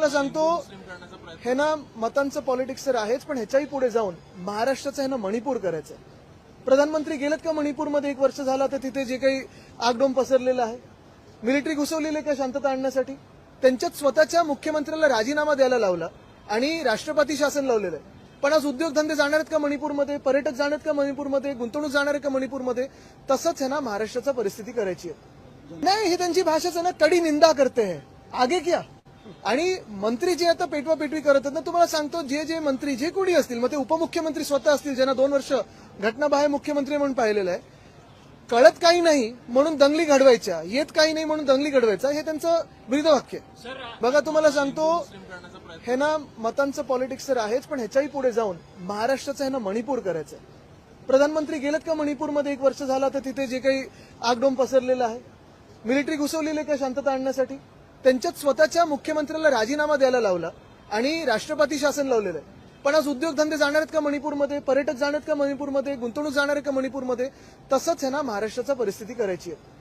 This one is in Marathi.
मला सांगतो हे ना मतांचं पॉलिटिक्स तर आहेच पण ह्याच्याही पुढे जाऊन महाराष्ट्राचं हे ना मणिपूर करायचं प्रधानमंत्री गेलेत का मणिपूरमध्ये एक वर्ष झाला तर तिथे जे काही आगडोम पसरलेलं आहे? मिलिटरी घुसवलेली आहे का शांतता आणण्यासाठी? त्यांच्यात स्वतःच्या मुख्यमंत्र्याला राजीनामा द्यायला लावला आणि राष्ट्रपती शासन लावलेलं आहे. पण आज उद्योगधंदे जाणार आहेत का मणिपूरमध्ये? पर्यटक जाणार आहेत का मणिपूरमध्ये? गुंतवणूक जाणार आहे का मणिपूरमध्ये? तसंच आहे ना महाराष्ट्राचा परिस्थिती करायची आहे. नाही ही त्यांची भाषाच आहे ना कडी निंदा करते. है आगे क्या? आणि मंत्री जे आता पेटवा पेटवी करत आहेत ना तुम्हाला सांगतो जे जे मंत्री जे कोणी असतील मग ते उपमुख्यमंत्री स्वतः असतील ज्यांना दोन वर्ष घटनाबाह्य मुख्यमंत्री म्हणून पाहिलेलं आहे कळत काही नाही म्हणून दंगली घडवायच्या येत काही नाही म्हणून दंगली घडवायचा हे त्यांचं ब्रीदवाक्य आहे. बघा तुम्हाला सांगतो हे ना मतांचं पॉलिटिक्स तर आहेच पण ह्याच्याही पुढे जाऊन महाराष्ट्राचं हे ना मणिपूर करायचं आहे. प्रधानमंत्री गेलेत का मणिपूरमध्ये एक वर्ष झाला तर तिथे जे काही आगडोम पसरलेलं आहे? मिलिटरी घुसवलेली आहे का शांतता आणण्यासाठी? त्यांच्यात स्वतःच्या मुख्यमंत्र्याला राजीनामा द्यायला लावला आणि राष्ट्रपती शासन लावलेलं आहे. पण आज उद्योगधंदे जाणार आहेत का मणिपूरमध्ये? पर्यटक जाणार आहेत का मणिपूरमध्ये? गुंतवणूक जाणार आहे का मणिपूरमध्ये? तसंच ह्यांना ना महाराष्ट्राचा परिस्थिती करायची आहे.